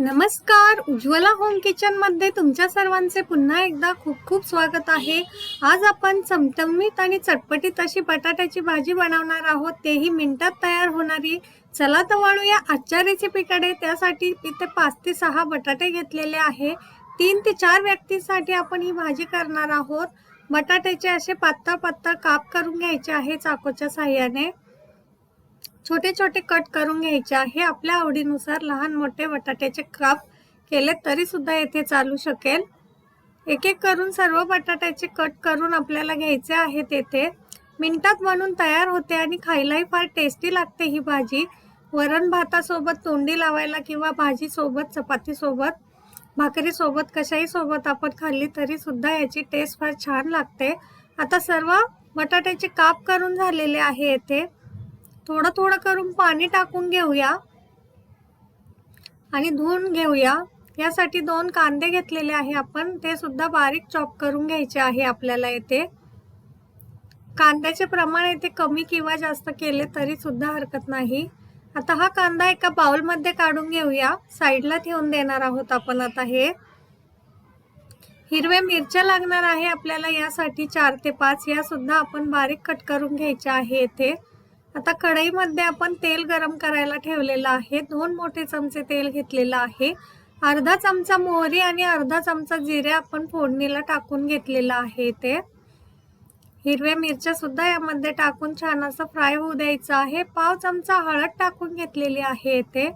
नमस्कार. उज्ज्वला होम किचनमध्ये तुमच्या सर्वांचे पुन्हा एकदा खूप खूप स्वागत आहे. आज आपण चमचमीत आणि चटपटीत अशी बटाट्याची भाजी बनवणार आहोत. तेही मिनिटात तयार होणारी. चला तर वळूया आजच्या रेसिपीकडे त्यासाठी इथे पाच ते सहा बटाटे घेतलेले आहे. तीन ते चार व्यक्तींसाठी आपण ही भाजी करणार आहोत. बटाट्याचे असे पातळ पातळ काप करून घ्यायचे आहे चाकूच्या साह्याने. छोटे छोटे कट करून घ्यायचे आहे. आपल्या आवडीनुसार लहान मोठे बटाट्याचे काप केले तरी सुद्धा येथे चालू शकेल. एक एक करून सर्व बटाट्याचे कट करून आपल्याला घ्यायचे आहेत येथे मिनटात बनून तयार होते आणि खायलाही फार टेस्टी लागते ही भाजी. वरण भातासोबत तोंडी लावायला किंवा भाजीसोबत चपातीसोबत भाकरीसोबत कशाही सोबत आपण खाल्ली तरी सुद्धा याची टेस्ट फार छान लागते. आता सर्व बटाट्याचे काप करून झालेले आहे येथे. थोडं थोडं करून पाणी टाकून घेऊया. आणि धुवून घेऊया. यासाठी दोन कांदे घेतलेले आहे आपण. ते सुद्धा बारीक चॉप करून घ्यायचे आहे आपल्याला येथे. कांद्याचे प्रमाण येथे कमी किंवा जास्त केले तरी सुद्धा हरकत नाही. आता हा कांदा एका बाउलमध्ये काढून घेऊया. साईडला ठेवून देणार आहोत आपण आता हे. हिरव्या मिरच्या लागणार आहे आपल्याला यासाठी चार ते पाच. या सुद्धा आपण बारीक कट करून घ्यायच्या आहे येथे. आता कढईमध्ये आपण तेल गरम करायला ठेवलेलं आहे. दोन मोठे चमचे तेल घेतलेलं आहे. अर्धा चमचा मोहरी आणि अर्धा चमचा जिरे आपण फोडणीला टाकून घेतलेलं आहे ते. हिरव्या मिरच्या सुद्धा यामध्ये टाकून छान असं फ्राय होऊ द्यायचं आहे. पाव चमचा हळद टाकून घेतलेली आहे ते.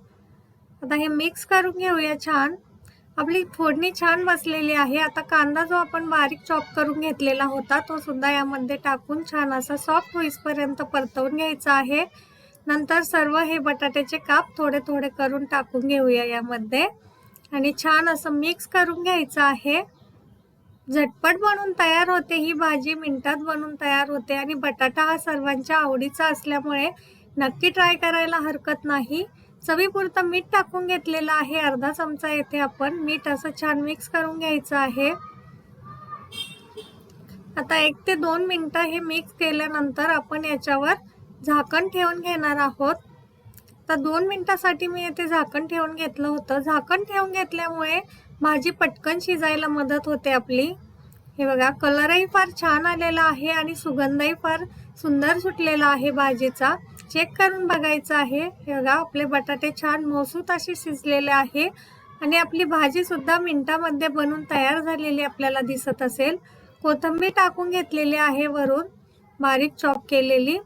आता हे मिक्स करून घेऊया छान. आपली फोडणी छान बसलेली आहे. आता कांदा जो आपण बारीक चॉप करून घेतलेला होता तो सुद्धा यामध्ये टाकून छान असा सॉफ्ट होईसपर्यंत परतवून घ्यायचा आहे. नंतर सर्व हे बटाट्याचे काप थोडे थोडे करून टाकून घेऊया यामध्ये. आणि छान असं मिक्स करून घ्यायचं आहे. झटपट बनून तयार होते ही भाजी मिनटात बनून तयार होते. आणि बटाटा हा सर्वांच्या आवडीचा असल्यामुळे नक्की ट्राय करायला हरकत नाही. चवीपुरतं मीठ टाकून घेतलेलं आहे. अर्धा चमचा येथे आपण मीठ असं छान मिक्स करून घ्यायचं आहे. आता एक ते दोन मिनटं हे मिक्स केल्यानंतर आपण याच्यावर झाकण ठेवून घेणार आहोत. तर दोन मिनटासाठी मी येथे झाकण ठेवून घेतलं होतं. झाकण ठेवून घेतल्यामुळे भाजी पटकन शिजायला मदत होते आपली. हे बघा कलरही फार छान आलेला आहे आणि सुगंधही फार सुंदर सुटलेला आहे भाजीचा. चेक करून बघायचं आहे. हे बघा आपले बटाटे छान मोसूत असे शिजलेले आहे आणि आपली भाजी सुद्धा मिनिटामध्ये बनून तयार झालेली आपल्याला दिसत असेल. कोथिंबीर टाकून घेतलेली आहे वरून बारीक चॉप केलेली.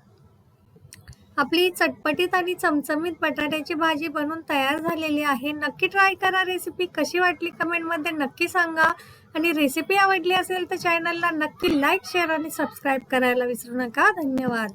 आपली चटपटीत आणि चमचमीत बटाट्याची भाजी बनून तयार झालेली आहे. नक्की ट्राय करा रेसिपी कशी वाटली कमेंटमध्ये नक्की सांगा. आणि रेसिपी आवडली असेल तर चॅनलला नक्की लाईक शेअर आणि सबस्क्राईब करायला विसरू नका. धन्यवाद.